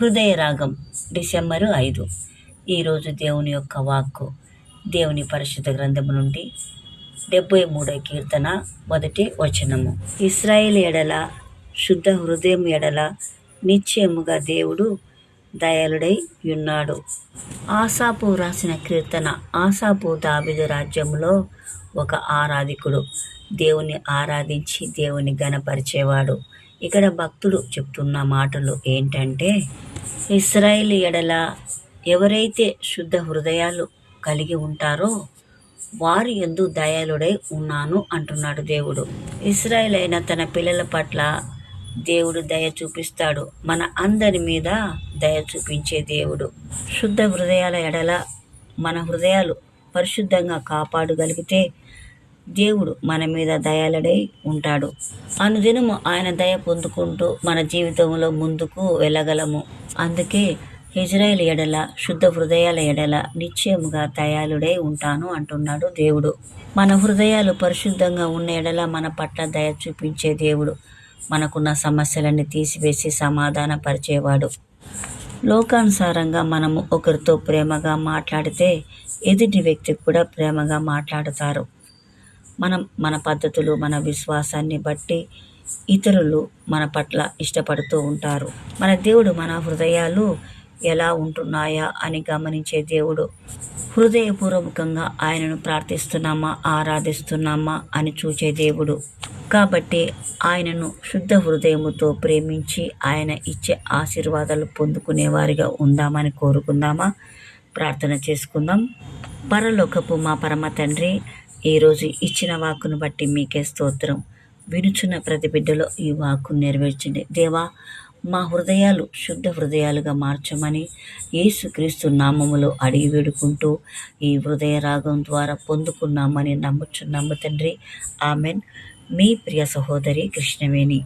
హృదయ రాగం డిసెంబరు ఐదు. ఈరోజు దేవుని యొక్క వాక్కు దేవుని పరిశుద్ధ గ్రంథము నుండి డెబ్బై మూడో కీర్తన మొదటి వచనము. ఇస్రాయేల్ ఎడల శుద్ధ హృదయం ఎడల నిశ్చయముగా దేవుడు దయాళుడై ఉన్నాడు. ఆసాపు రాసిన కీర్తన ఆసాపు దావిదు రాజ్యంలో ఒక ఆరాధికుడు. దేవుని ఆరాధించి దేవుని గణపరిచేవాడు ఇక్కడ భక్తుడు చెప్తున్న మాటలు ఏంటంటే ఇస్రాయిల్ ఎడల ఎవరైతే శుద్ధ హృదయాలు కలిగి ఉంటారో వారి ఎందు దయాళుడై ఉన్నాను అంటున్నాడు దేవుడు. ఇస్రాయిల్ అయిన తన పిల్లల పట్ల దేవుడు దయ చూపిస్తాడు. మన అందరి మీద దయ చూపించే దేవుడు. శుద్ధ హృదయాల ఎడల మన హృదయాలు పరిశుద్ధంగా కాపాడగలిగితే దేవుడు మన మీద దయాళుడై ఉంటాడు. అనుదినము ఆయన దయ పొందుకుంటూ మన జీవితంలో ముందుకు వెళ్ళగలము. అందుకే ఇజ్రాయెల్ ఎడల శుద్ధ హృదయాల ఎడల నిశ్చయముగా దయాళుడై ఉంటాను అంటున్నాడు దేవుడు. మన హృదయాలు పరిశుద్ధంగా ఉన్న ఎడల మన పట్ల దయ చూపించే దేవుడు. మనకున్న సమస్యలన్నీ తీసివేసి సమాధానపరిచేవాడు. లోకానుసారంగా మనము ఒకరితో ప్రేమగా మాట్లాడితే ఎదుటి వ్యక్తి కూడా ప్రేమగా మాట్లాడతారు. మనం మన పద్ధతులు మన విశ్వాసాన్ని బట్టి ఇతరులు మన పట్ల ఇష్టపడుతూ ఉంటారు. మన దేవుడు మన హృదయాలు ఎలా ఉంటున్నాయా అని గమనించే దేవుడు హృదయపూర్వకంగా ఆయనను ప్రార్థిస్తున్నామా ఆరాధిస్తున్నామా అని చూచే దేవుడు. కాబట్టి ఆయనను శుద్ధ హృదయముతో ప్రేమించి ఆయన ఇచ్చే ఆశీర్వాదాలు పొందుకునేవారిగా ఉందామని కోరుకుందామా? ప్రార్థన చేసుకుందాం. పరలోకపు మా పరమ తండ్రి ఈరోజు ఇచ్చిన వాక్కును బట్టి మీకే స్తోత్రం. వినుచున్న ప్రతి బిడ్డలో ఈ వాక్కు నెరవేర్చండి. దేవా మా హృదయాలు శుద్ధ హృదయాలుగా మార్చమని యేసుక్రీస్తు నామములో అడిగి వేడుకుంటూ ఈ హృదయ రాగం ద్వారా పొందుకున్నామని నమ్ముచున్నాము తండ్రి. ఆమెన్. మీ ప్రియ సహోదరి కృష్ణవేణి.